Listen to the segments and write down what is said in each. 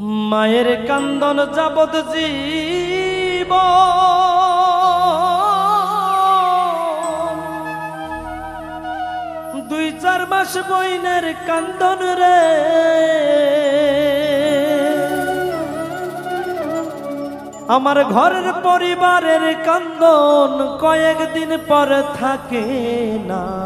মায়ের কান্দন যাবত জীব। দুই চার মাস বইনের কান্দন রে। আমার ঘরের পরিবারের কান্দন কয়েকদিন পর থাকে না।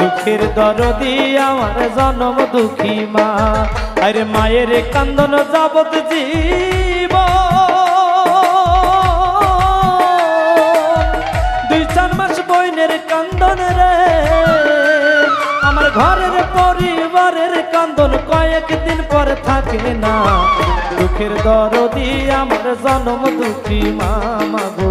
দুঃখের দরদি, আমার জনম দুঃখী মা। আরে মায়ের কান্দন যাবত জীব। দুই চার মাস বইনের কান্দন রে। আমার ঘরের পরিবারের কান্দন কয়েকদিন পরে থাকে না। দুঃখের দরদি, আমার জনম দুঃখী মা মা মাগো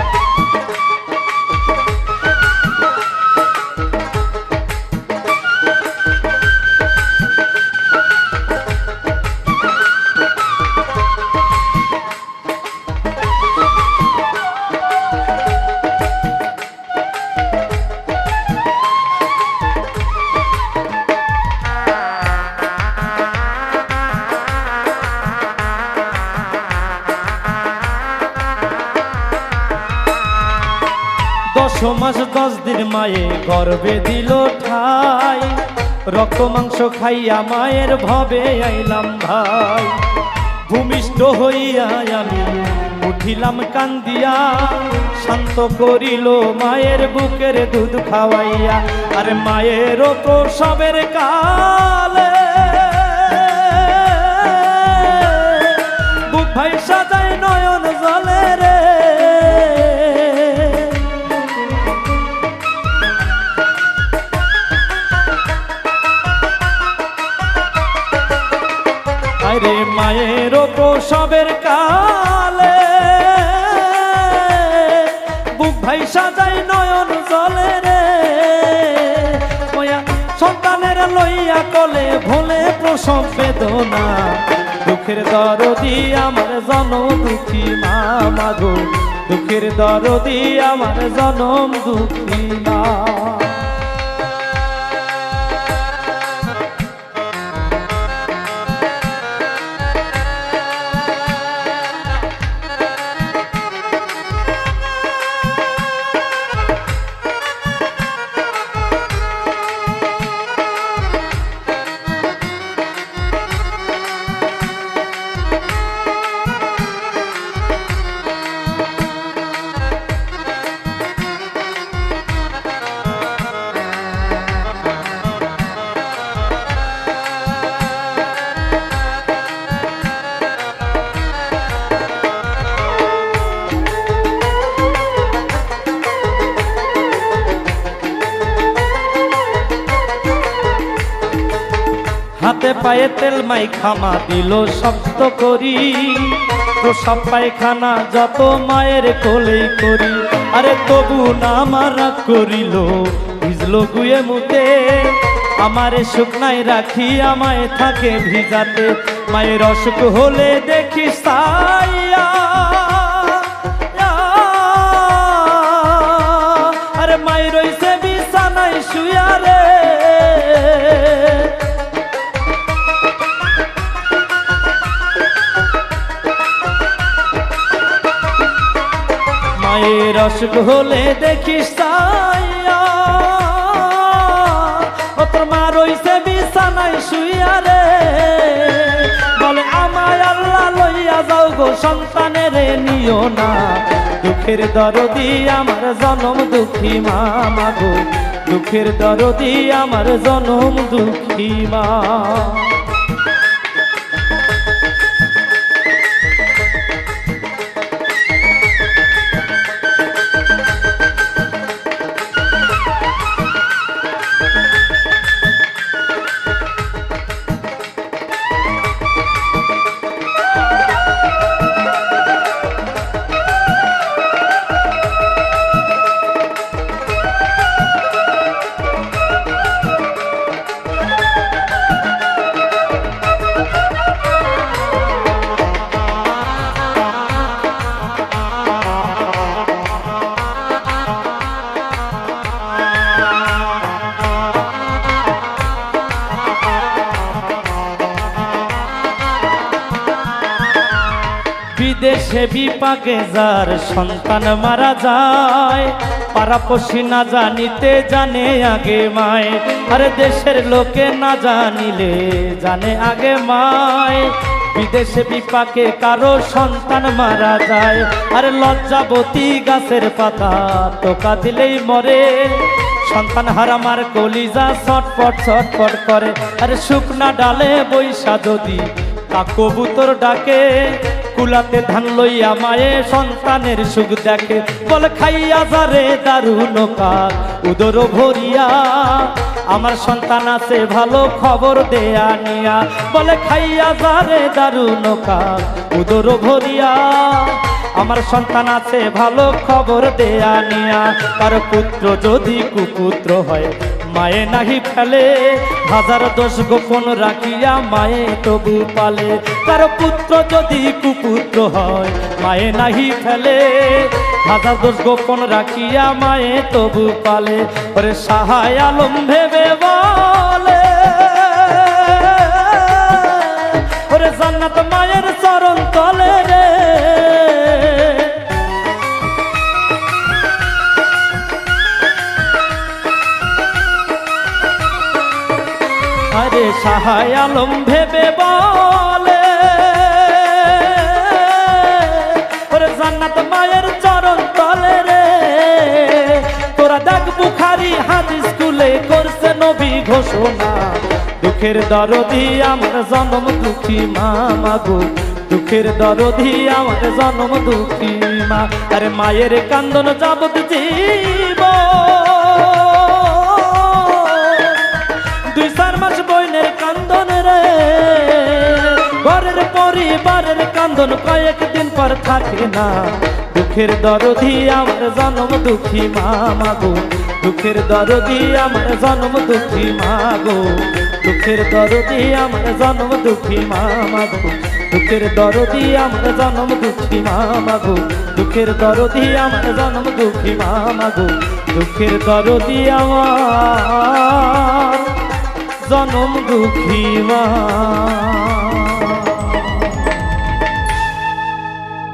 দশ মাস, দশ দিন মায়ে গর্বে দিল ঠাই। রক্ত, মাংস খাইয়া মায়ের ভবে আইলাম ভাই। ভূমিষ্ঠ হইয়া আমি উঠিলাম কান্দিয়া, শান্ত করিল মায়ের বুকের দুধ খাওয়াইয়া। আর মায়ের প্রসবের কালে আরে মায়ের প্রসবের কালে। বুক ভাই সাজাই নয়ন জলে রে। সন্তানের লইয়া কলে ভোলে প্রসব বেদনা। দুঃখের দরদি আমার জনম দুঃখী মা মাগো দুঃখের দরদি আমার জনম দুঃখী মা। হাতে পায়ে তেল মাই খামা দিল শব্দ করি। প্রসব পায়খানা যত মায়ের কোলেই করি। আরে তবু না মারা করিল, ভিজলো গুয়ে মুতে। আমারে শুকনাই রাখি, আমায় থাকে ভিজাতে। মায়ের অসুখ হলে দেখি সাইয়া মায়ের অসুখ হলে দেখিস ও তোর মা রইছে বিছানায় শুইয়া রে। বলে, আমায় আল্লাহ লইয়া যাও গো, সন্তানের নিও না। দুঃখের দরদি আমার জনম দুঃখী মা মাগো দুঃখের দরদি আমার জনম দুঃখী মা। বিদেশে বিপাকে যার সন্তান মারা যায় পারাপশি না জানিতে জানে আগে মায়। আরে দেশের লোকে না জানিলে জানে আগে মায়। বিদেশে বিপাকে কারও সন্তান মারা যায়, আরে লজ্জাবতী গাছের পাতা টোকা দিলেই মরে। সন্তান হারামার কলিজা ছটপট ছটপট করে, আরে শুকনা ডালে বৈশা যদি তা কবুতর ডাকে। কুলাতে ধান লইয়া মায়ে সন্তানের সুখ দেখে। বলে খাইয়া যারে দারুণ কাক উদর ভরিয়া। আমার সন্তান আছে, ভালো খবর দেয়া নিয়া। বলে খাইয়া যারে দারুণ কাক উদর ভরিয়া। আমার সন্তান আছে, ভালো খবর দেয়া নিয়া। তার পুত্র যদি কুপুত্র হয় মায়ে নাহি ফেলে। হাজার দোষ গোপন রাখিয়া মায়ে তবু পালে। তার পুত্র যদি কুপুত্র হয়, মায়ে নাহি ফেলে। হাজার দোষ গোপন রাখিয়া মায়ে তবু পালে। ওরে সাহায় আলম ভেবে বলে। ওরে জান্নাত মায়ের চরণ তলে রে। সাহায় আলম ভেবে বলে। ওরে জান্নাত মায়ের চরণ তলে রে। তোরা দেখ বুখারি হাদিস স্কুলে করছে নবী ঘোষণা। দুঃখের দরদি আমার জনম দুঃখী মামা গো। দুঃখের দরদি আমার জনম দুঃখী মা। আরে মায়ের কান্দন যাবত জীব কান্দন কয়েকদিন পর থাকে না। দুঃখের দরদি আমার জনম দুঃখী মা গো। দুঃখের দরদি আমার জনম দুঃখী মা গো। দুঃখের দরদি আমার জনম দুঃখী মা গো। দুঃখের দরদি আমার জনম দুঃখী মা গো। দুঃখের দরদি আমার জনম দুঃখী মা গো। দুঃখের দরদি আমার জনম দুঃখী মা।